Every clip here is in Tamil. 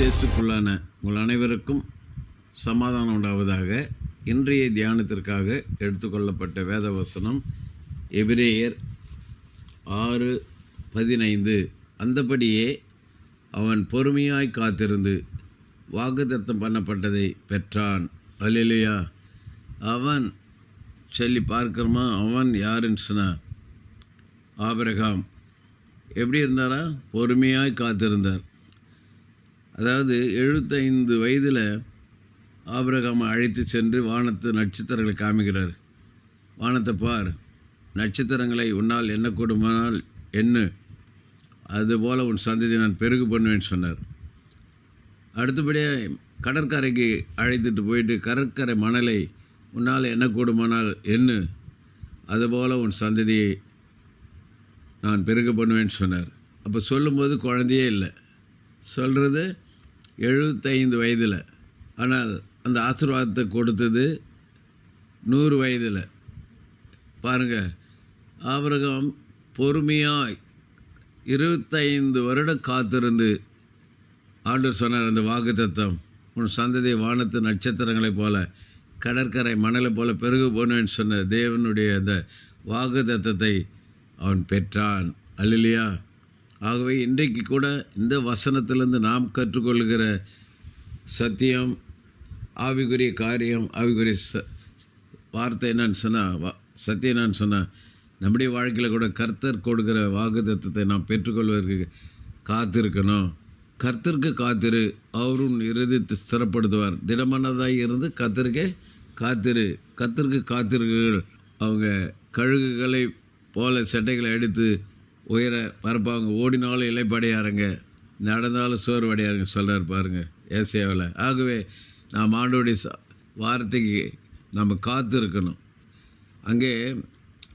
கிறிஸ்தியேசுக்குள்ளான உங்கள் அனைவருக்கும் சமாதானம் உண்டாவதாக இன்றைய தியானத்திற்காக எடுத்துக்கொள்ளப்பட்ட வேத வசனம் எபிரேயர் ஆறு பதினைந்து. அந்தபடியே அவன் பொறுமையாய் காத்திருந்து வாக்குத்தத்தம் பண்ணப்பட்டதை பெற்றான். அல்லையா அவன் சொல்லி பார்க்கிறோமா அவன் யாருன்னு சொன்னா? ஆபிரகாம். எப்படி இருந்தாரா? பொறுமையாய் காத்திருந்தார். அதாவது எழுபத்தைந்து வயதில் ஆபிரகாமை அழைத்து சென்று வானத்து நட்சத்திரங்களை காமிக்கிறார். வானத்தை பார் நட்சத்திரங்களை உன்னால் எண்ணக்கூடுமானால் எண்ணு. அதுபோல் உன் சந்ததி நான் பெருகு பண்ணுவேன்னு சொன்னார். அடுத்தபடியாக கடற்கரைக்கு அழைத்துட்டு போயிட்டு கடற்கரை மணலை உன்னால் எண்ணக்கூடுமானால் எண்ணு. அதுபோல் உன் சந்ததியை நான் பெருக பண்ணுவேன்னு சொன்னார். அப்போ சொல்லும்போது குழந்தையே இல்லை. சொல்கிறது எழுபத்தைந்து வயதில். ஆனால் அந்த ஆசீர்வாதத்தை கொடுத்தது நூறு வயதில். பாருங்கள் ஆபிரகாம் பொறுமையாக இருபத்தைந்து வருடம் காத்திருந்து ஆண்டவர் சொன்னார் அந்த வாக்குத்தத்தம் உன் சந்ததி வானத்து நட்சத்திரங்களைப் போல கடற்கரை மணலை போல பெருகு போனேன்னு சொன்ன தேவனுடைய அந்த வாக்கு தத்தத்தை அவன் பெற்றான். அல்லையா ஆகவே இன்றைக்கு கூட இந்த வசனத்திலிருந்து நாம் கற்றுக்கொள்கிற சத்தியம் ஆவிக்குரிய காரியம் ஆவிக்குரிய ச வார்த்தை என்னன்னு சொன்னால் வா சத்தியம் என்னன்னு சொன்னால் நம்முடைய வாழ்க்கையில் கூட கர்த்தர் கொடுக்கிற வாக்குதத்தத்தை நாம் பெற்றுக்கொள்வதற்கு காத்திருக்கணும். கர்த்தருக்கு காத்திரு அவரும் இறுதித்து ஸ்திரப்படுத்துவார். திடமானதாக இருந்து கர்த்தருக்கே காத்திரு. கர்த்தருக்கு காத்திருக்க அவங்க கழுகுகளை போல சட்டைகளை எடுத்து உயர பரப்பாங்க ஓடினாலும் இலைப்படையாருங்க. நடந்தாலும் சோர்வடையாருங்க சொல்கிறார் பாருங்க ஏசியாவில். ஆகவே நாம் ஆண்டோடைய வார்த்தைக்கு நம்ம காத்து இருக்கணும் அங்கே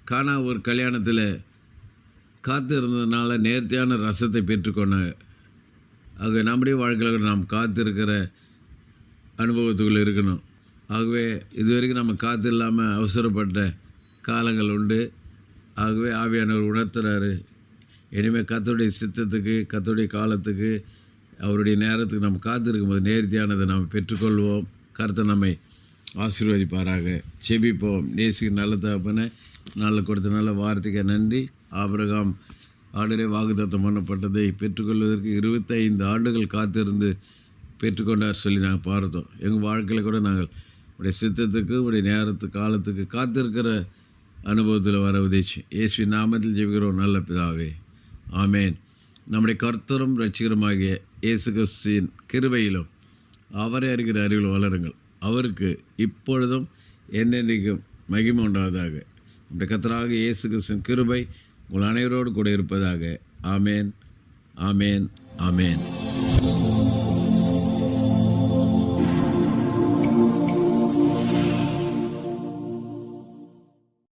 காணா ஒரு கல்யாணத்தில் காத்து இருந்ததுனால நேர்த்தியான ரசத்தை பெற்றுக்கொண்டாங்க. ஆக நம்முடைய வாழ்க்கையில் நாம் காத்திருக்கிற அனுபவத்துக்குள்ளே இருக்கணும். ஆகவே இது வரைக்கும் நம்ம காத்து இல்லாமல் அவசரப்பட்ட காலங்கள் உண்டு. ஆகவே ஆவியானவர் உணர்த்துறாரு. இனிமேல் கத்தோடைய சித்தத்துக்கு கத்தோடைய காலத்துக்கு அவருடைய நேரத்துக்கு நம்ம காத்திருக்கும்போது நேர்த்தியானதை நாம் பெற்றுக்கொள்வோம். கருத்தை நம்மை ஆசீர்வதிப்பாராக. செபிப்போம். நேசிக்கு நல்ல தகப்பன நல்ல கொடுத்த நல்ல வார்த்தைக்கு நன்றி. ஆபிரகாம் ஆடரே வாக்குத்தத்தம் பண்ணப்பட்டதை பெற்றுக்கொள்வதற்கு இருபத்தைந்து ஆண்டுகள் காத்திருந்து பெற்றுக்கொண்டார் சொல்லி நாங்கள் பார்த்தோம் எங்கள் வாழ்க்கையில் கூட நாங்கள் உடைய சித்தத்துக்கு உடைய நேரத்து காலத்துக்கு காத்திருக்கிற அனுபவத்தில் வர உதவிச்சு. இயேசு நாமத்தில் ஜெபிக்கிறோம். நல்ல பிதாவே. ஆமேன். நம்முடைய கர்த்தரும் ரட்சிகரமாகிய இயேசு கிறிஸ்துவின் கிருபையிலும் அவரை அறிகிற அறிவில் வளருங்கள். அவருக்கு இப்பொழுதும் என்னென்றைக்கும் மகிமை உண்டாவதாக. நம்முடைய கர்த்தராக இயேசு கிறிஸ்துவின் கிருபை உங்கள் அனைவரோடு கூட இருப்பதாக. ஆமேன் ஆமேன் ஆமேன்.